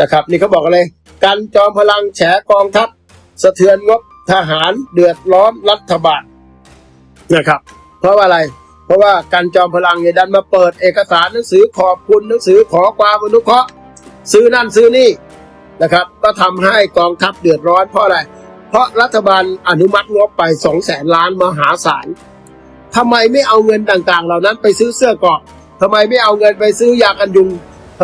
นะครับ นี่เขาบอกอะไรกันจอมพลังแฉกองทัพ สะเทือนงบทหารเดือดร้อนรัฐบาลนะครับ เพราะว่าอะไร เพราะว่ากันจอมพลังเนี่ยดันมาเปิดเอกสารหนังสือขอบคุณหนังสือขอความอนุเคราะห์ซื้อนั่นซื้อนี่นะครับ ก็ทำให้กองทัพเดือดร้อนเพราะอะไร เพราะรัฐบาลอนุมัติงบไปสองแสนล้านมหาศาลทำไมไม่เอาเงินต่างๆ เหล่านั้นไปซื้อเสื้อกราะทำไมไม่เอาเงินไปซื้อยากันยุง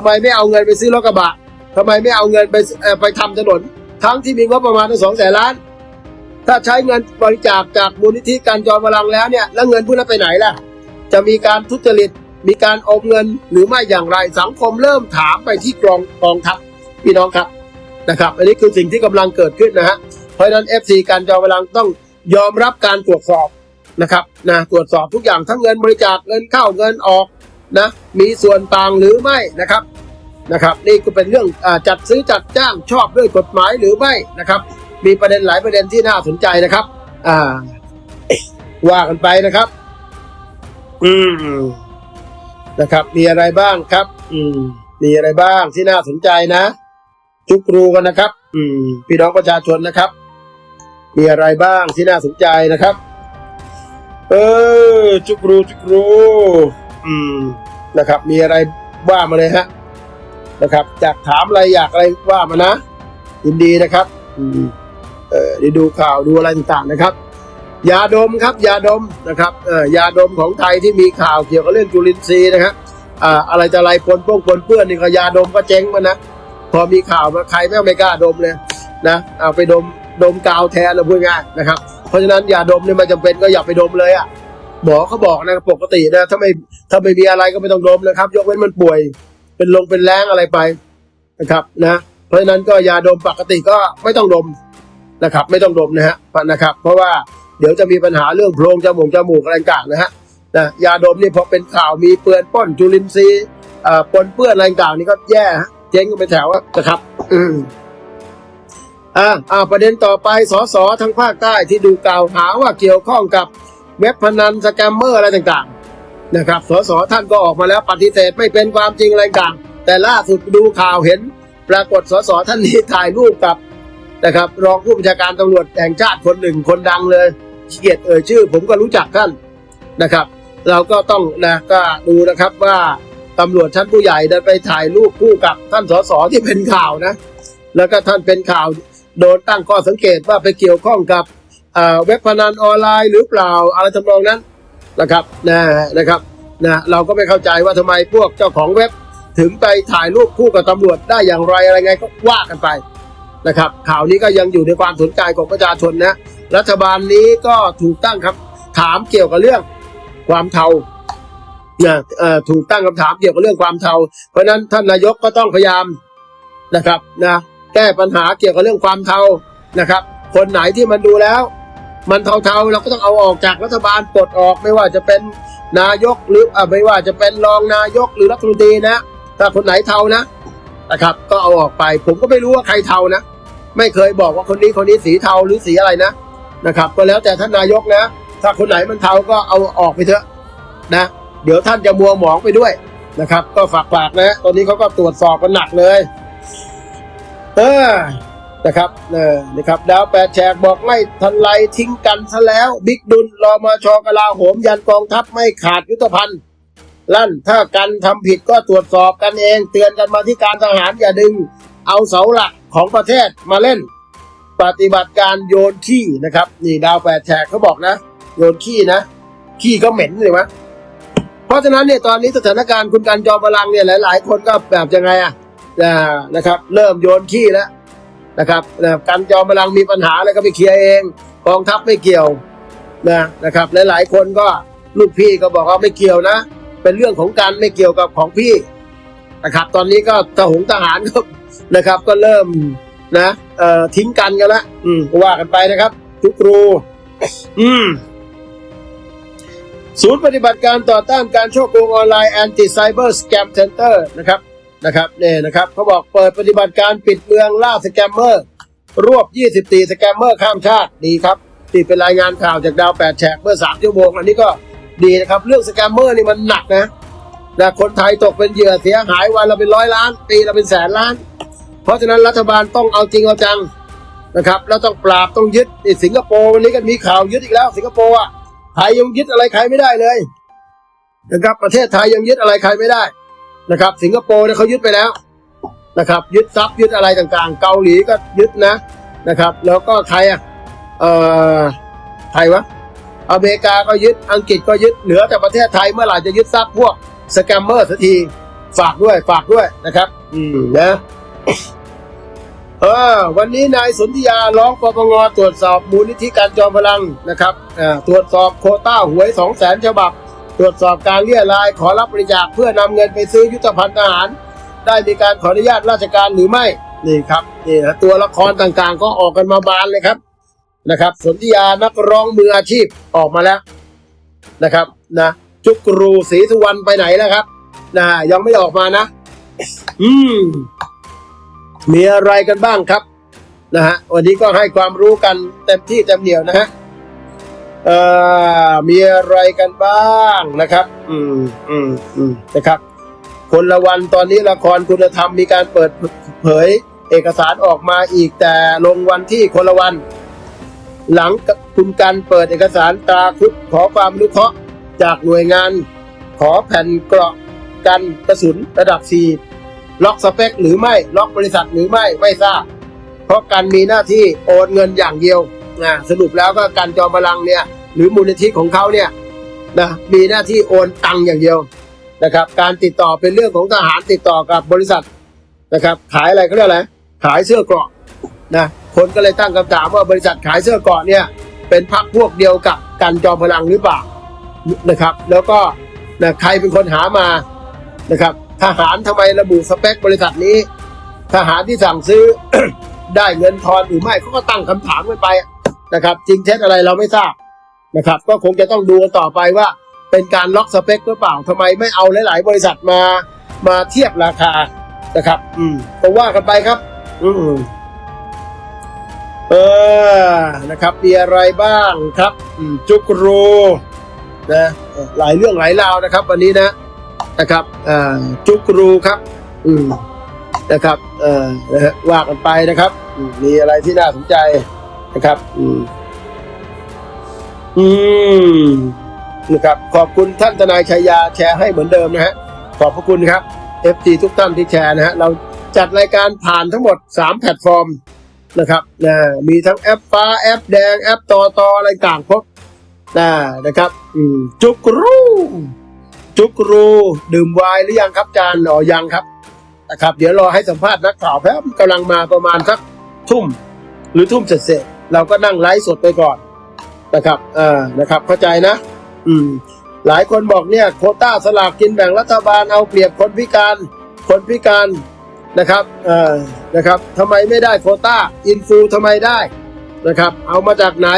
ทำไมไม่เอาเงินไปซื้อรถกระบะทำไมไม่เอาเงินไปไปทำถนน ทั้งที่มีงบประมาณตั้งสองแสนล้าน ถ้าใช้เงินบริจาคจากมูลนิธิการจอมพลังแล้วเนี่ยแล้วเงินพวกนั้นไปไหนล่ะ จะมีการทุจริตมีการอมเงินหรือไม่อย่างไรสังคมเริ่มถามไปที่กองกองทัพพี่น้องครับนะครับ อันนี้คือสิ่งที่กำลังเกิดขึ้นนะฮะเพราะฉะนั้น FC การจอมพลังต้องยอมรับการตรวจสอบนะครับนะตรวจสอบทุกอย่างทั้งเงินบริจาคเงินเข้าเงินออก นะมีส่วนต่างหรือไม่นะครับนะครับ นี่ก็เป็นเรื่องอจัดซื้อจัดจ้างชอบด้วยกฎหมายหรือไม่นะครับ มีประเด็นหลายประเด็นที่น่าสนใจนะครับ อ่า ว่ากันไปนะครับ อืมนะครับ มีอะไรบ้างครับ อืม มีอะไรบ้างที่น่าสนใจนะจุกรูกันนะครับ อืม พี่น้องประชาชนนะครับ มีอะไรบ้างที่น่าสนใจนะครับ เออจุกรูจุกรู อืมนะครับ มีอะไรว่ามาเลยฮะนะครับอยากถามอะไรอยากอะไรว่ามานะยินดีนะครับ อืมเออได้ดูข่าวดูอะไรต่างๆนะครับ ยาดมครับ ยาดมนะครับเออยาดมของไทยที่มีข่าวเกี่ยวกับเรื่องจุลินทรีย์นะครับอ่าอะไรจะอะไรปนป้องปนเปื้อนนี่ก็ยาดมก็เจ๊งมานะพอมีข่าวมาใครไม่ไม่กล้าดมเลยนะเอาไปดมดมกาวแทนเราพูดง่ายนะครับ เพราะฉะนั้นยาดมเนี่ยมันจำเป็นก็อย่าไปดมเลยอะ หมอเขาบอกนะปกตินะถ้าไม่ถ้าไม่มีอะไรก็ไม่ต้องดมนะครับ ยกเว้นมันป่วย เป็นลงเป็นแรงอะไรไปนะครับนะเพราะฉะนั้นก็ยาดมปกติก็ไม่ต้องดมนะครับ ไม่ต้องดมนะฮะนะครับ เพราะว่าเดี๋ยวจะมีปัญหาเรื่องโพรงจมูกจมูกอะไรต่างนะฮะนะยาดมนี่พอเป็นข่าวมีเปื้อนป้นจุลินทรีย์เอ่อปนเปื้อนอะไรต่างนี่ก็แย่เจ๊งกันไปแถวนะครับ อืมอ่าอ่าประเด็นต่อไปสสทางภาคใต้ที่ดูกล่าวหาว่าเกี่ยวข้องกับ เว็บพนันสแกมเมอร์อะไรต่างๆนะครับสสท่านก็ออกมาแล้วปฏิเสธไม่เป็นความจริงอะไรต่างแต่ล่าสุดดูข่าวเห็น ปรากฏสสท่านนี้ถ่ายรูปกับนะครับรองผู้บัญชาการตำรวจแห่งชาติคนหนึ่งคนดังเลยเกียจเอ่ยชื่อ ผมก็รู้จักท่านนะครับ เราก็ต้องนะก็ดูนะครับว่าตำรวจชั้นผู้ใหญ่เดินไปถ่ายรูปคู่กับท่านสสที่เป็นข่าวนะ แล้วก็ท่านเป็นข่าวโดนตั้งข้อสังเกตว่าไปเกี่ยวข้องกับ เอ่อเว็บพนันออนไลน์หรือเปล่าอะไรทำนองนั้นนะครับนะนะครับนะเราก็ไม่เข้าใจว่าทำไมพวกเจ้าของเว็บถึงไปถ่ายรูปคู่กับตำรวจได้อย่างไรอะไรไงก็ว่ากันไปนะครับข่าวนี้ก็ยังอยู่ในความสนใจของประชาชนนะรัฐบาลนี้ก็ถูกตั้งครับถามเกี่ยวกับเรื่องความเทานะเอ่อถูกตั้งคำถามเกี่ยวกับเรื่องความเทา เพราะฉะนั้นท่านนายกก็ต้องพยายามนะครับนะแก้ปัญหาเกี่ยวกับเรื่องความเทานะครับ คนไหนที่มันดูแล้ว มันเทาๆเราก็ต้องเอาออกจากรัฐบาลปลดออกไม่ว่าจะเป็นนายกหรืออะไม่ว่าจะเป็นรองนายกหรือรัฐมนตรีนะ ถ้าคนไหนเทานะนะครับ ก็เอาออกไป ผมก็ไม่รู้ว่าใครเทานะ ไม่เคยบอกว่าคนนี้คนนี้สีเทาหรือสีอะไรนะนะครับ ก็แล้วแต่ท่านนายกนะ ถ้าคนไหนมันเทาก็เอาออกไปเถอะนะ เดี๋ยวท่านจะมัวหมองไปด้วยนะครับ ก็ฝากฝากนะ ตอนนี้เขาก็ตรวจสอบกันหนักเลย เออ นะครับเออนะครับดาวแปดแฉกบอกไม่ทันไรทิ้งกันซะแล้ว บิ๊กดุลรอมาชอกลาโหมยันกองทัพไม่ขาดยุทธภัณฑ์ลั่นถ้ากันทำผิดก็ตรวจสอบกันเอง เตือนกันมาที่การทหารอย่าดึง เอาเสาหลักของประเทศมาเล่น ปฏิบัติการโยนขี้นะครับ นี่ดาวแปดแฉกเขาบอกนะ โยนขี้นะ ขี้ก็เหม็นเลยวะเพราะฉะนั้นเนี่ยตอนนี้สถานการณ์คุณการจอมพลังเนี่ยหลาย ๆ คนก็แบบยังไงอะอ่านะครับ เริ่มโยนขี้แล้ว นะครับนะการจอมพลังมีปัญหาอะไรก็ไปเคลียร์เองกองทัพไม่เกี่ยวนะนะครับหลายๆคนก็ลูกพี่ก็บอกว่าไม่เกี่ยวนะ เป็นเรื่องของการไม่เกี่ยวกับของพี่นะครับ ตอนนี้ก็ทหงทหารก็นะครับ ก็เริ่มนะเอ่อทิ้งกันกันละอืมว่ากันไปนะครับ ทุกครูอืมศูนย์ปฏิบัติการต่อต้านการช่อโกงออนไลน์ Anti Cyber Scam Center นะครับ นะครับเนี่ยนะครับเขาบอกเปิดปฏิบัติการปิดเมืองล่าสแกมเมอร์ รวบ 24 สแกมเมอร์ข้ามชาติดีครับที่เป็นรายงานข่าวจากดาวแปดแฉกเมื่อ3ชั่วโมงอันนี้ก็ดีนะครับ เรื่องสแกมเมอร์นี่มันหนักนะนะคนไทยตกเป็นเหยื่อเสียหายวันละเป็นร้อยล้าน ปีละเป็นแสนล้าน เพราะฉะนั้นรัฐบาลต้องเอาจริงเอาจังนะครับแล้วต้องปราบต้องยึดนี่สิงคโปร์วันนี้ก็มีข่าวยึดอีกแล้ว สิงคโปร์อะไทยยังยึดอะไรใครไม่ได้เลยนะครับประเทศไทยยังยึดอะไรใครไม่ได้ นะครับ สิงคโปร์เนี่ยเขายึดไปแล้วนะครับ ยึดทรัพย์ยึดอะไรต่างๆ เกาหลีก็ยึดนะนะครับ แล้วก็ใครอะเอ่อใครวะอเมริกาก็ยึดอังกฤษก็ยึดเหลือแต่ประเทศไทยเมื่อไหร่จะยึดทรัพย์พวกสแกมเมอร์สักทีฝากด้วยฝากด้วยนะครับ อืมนะเออวันนี้นายสนธิยาร้องปปงตรวจสอบมูลนิธิการจอมพลังนะครับอ่าตรวจสอบโคต้าหวยสองแสนฉบับ ตรวจสอบการเรียรายขอรับบริจาคเพื่อนำเงินไปซื้อยุทธภัณฑ์ทหาร ได้มีการขออนุญาตราชการหรือไม่นี่ครับนี่นะตัวละครต่างๆ ก็ออกกันมาบานเลยครับนะครับ สนธิยานักร้องมืออาชีพออกมาแล้วนะครับนะจุกรูศรีสุวรรณไปไหนแล้วครับนะยังไม่ออกมานะ อืม มีอะไรกันบ้างครับนะฮะวันนี้ก็ให้ความรู้กันเต็มที่เต็มเหนียวนะฮะ เอ่อมีอะไรกันบ้างนะครับ อืมอืมอืมนะครับ คนละวันตอนนี้ละครคุณธรรมมีการเปิดเผยเอกสารออกมาอีกแต่ลงวันที่คนละวัน หลังคุณกันเปิดเอกสารตราคุดขอความอนุเคราะห์จากหน่วยงาน ขอแผ่นเกราะกันกระสุนระดับ 4 ล็อกสเปคหรือไม่ล็อกบริษัทหรือไม่ไม่ทราบ เพราะการมีหน้าที่โอนเงินอย่างเดียว นะสรุปแล้วก็การจอมพลังเนี่ยหรือมูลนิธิของเขาเนี่ยนะมีหน้าที่โอนตังค์อย่างเดียวนะครับ การติดต่อเป็นเรื่องของทหารติดต่อกับบริษัทนะครับ ขายอะไรเขาเรียกอะไรขายเสื้อเกราะนะคนก็เลยตั้งคำถามว่าบริษัทขายเสื้อเกราะเนี่ยเป็นพรรคพวกเดียวกับการจอมพลังหรือเปล่านะครับ แล้วก็นะใครเป็นคนหามานะครับ ทหารทำไมระบุสเปคบริษัทนี้ ทหารที่สั่งซื้อได้เงินทอนหรือไม่เขาก็ตั้งคำถามกันไป นะครับจริงเท็จอะไรเราไม่ทราบนะครับ ก็คงจะต้องดูกันต่อไปว่าเป็นการล็อกสเปคหรือเปล่าทำไมไม่เอาหลาย ๆ บริษัทมามาเทียบราคานะครับ อืมก็ว่ากันไปครับ อืมเออนะครับมีอะไรบ้างครับ อืมจุกรูนะหลายเรื่องหลายราวนะครับ วันนี้นะนะครับอ่อจุกรูครับ อืมนะครับเออนะฮะว่ากันไปนะครับ มีอะไรที่น่าสนใจ นะครับ อืม อืมนะครับ ขอบคุณท่านทนายชัยยาแชร์ให้เหมือนเดิมนะฮะ ขอบพระคุณครับ FT ทุกท่านที่แชร์นะฮะ เราจัดรายการผ่านทั้งหมด 3 แพลตฟอร์มนะครับนะมีทั้งแอปฟ้าแอปแดงแอปตอตออะไรต่างครบนะนะครับอืมจุกรูจุกรู ดื่มไวน์หรือยังครับจานอ๋อยังครับนะครับ เดี๋ยวรอให้สัมภาษณ์นักข่าวแป๊บกำลังมาประมาณสักทุ่ม หรือทุ่มเสร็จ เราก็นั่งไลฟ์สดไปก่อนนะครับเออนะครับ เข้าใจนะ อืม หลายคนบอกเนี่ย โคต้าสลากกินแบ่งรัฐบาลเอาเปรียบคนพิการ คนพิการนะครับเออนะครับทำไมไม่ได้โคต้าอินฟูทำไมได้นะครับ เอามาจากไหน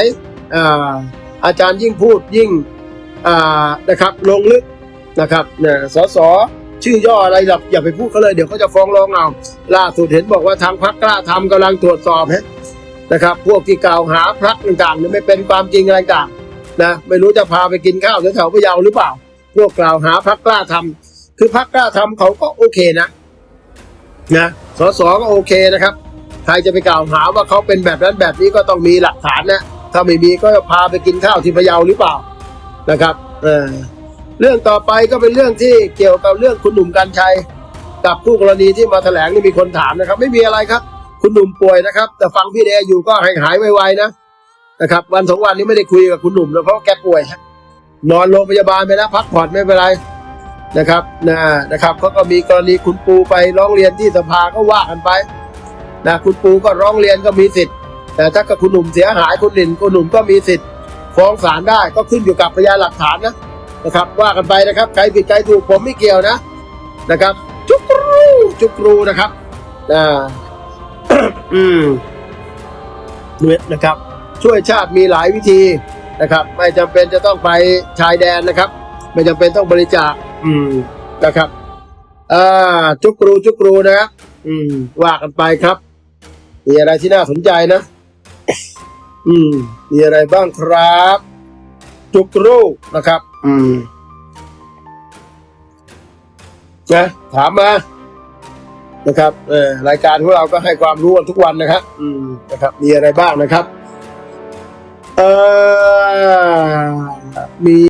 อ่าอาจารย์ยิ่งพูดยิ่งอ่านะครับลงลึกนะครับเนี่ยสสชื่อย่ออะไรหรอกอย่าไปพูดเขาเลยเดี๋ยวเขาจะฟ้องร้องเอาล่าสุดเห็นบอกว่าทางพรรคกล้าทำกำลังตรวจสอบฮะ นะครับ พวกที่กล่าวหาพรรคต่างๆเนี่ยไม่เป็นความจริงอะไรต่างนะไม่รู้จะพาไปกินข้าวแถวๆพะเยาหรือเปล่า พวกกล่าวหาพรรคกล้าทำคือพรรคกล้าทำเขาก็โอเคนะนะสสก็โอเคนะครับใครจะไปกล่าวหาว่าเขาเป็นแบบนั้นแบบนี้ก็ต้องมีหลักฐานนะถ้าไม่มีก็พาไปกินข้าวที่พะเยาหรือเปล่านะครับเออเรื่องต่อไปก็เป็นเรื่องที่เกี่ยวกับเรื่องคุณหนุ่มกัญชัย กับผู้กรณีที่มาแถลงนี่มีคนถามนะครับ ไม่มีอะไรครับ คุณหนุ่มป่วยนะครับ แต่ฟังพี่เดอยู่ก็ให้หายไวๆนะนะครับ วันสองวันนี้ไม่ได้คุยกับคุณหนุ่มนะเพราะแกป่วย นอนโรงพยาบาลไปแล้วพักผ่อนไม่เป็นไรนะครับนะนะครับเขาก็มีกรณีคุณปูไปร้องเรียนที่สภาก็ว่ากันไปนะคุณปูก็ร้องเรียนก็มีสิทธิ์ แต่ถ้ากับคุณหนุ่มเสียหายคุณหลินคุณหนุ่มก็มีสิทธิ์ ฟ้องศาลได้ก็ขึ้นอยู่กับพยานหลักฐานนะนะครับ ว่ากันไปนะครับใครผิดใครถูกผมไม่เกี่ยวนะนะครับ จุกรูจุกรูนะครับอ่า อืมเนี่ยนะครับ ช่วยชาติมีหลายวิธีนะครับ ไม่จำเป็นจะต้องไปชายแดนนะครับ ไม่จำเป็นต้องบริจาคอืมนะครับอ่าจุกรูจุกรูนะครับอืม ว่ากันไปครับ มีอะไรที่น่าสนใจนะ อืม มีอะไรบ้างครับ จุกรูนะครับ อืมนะถามมา นะครับเออรายการของเราก็ให้ความรู้กันทุกวันนะครับอืมนะครับ มีอะไรบ้างนะครับ เออมี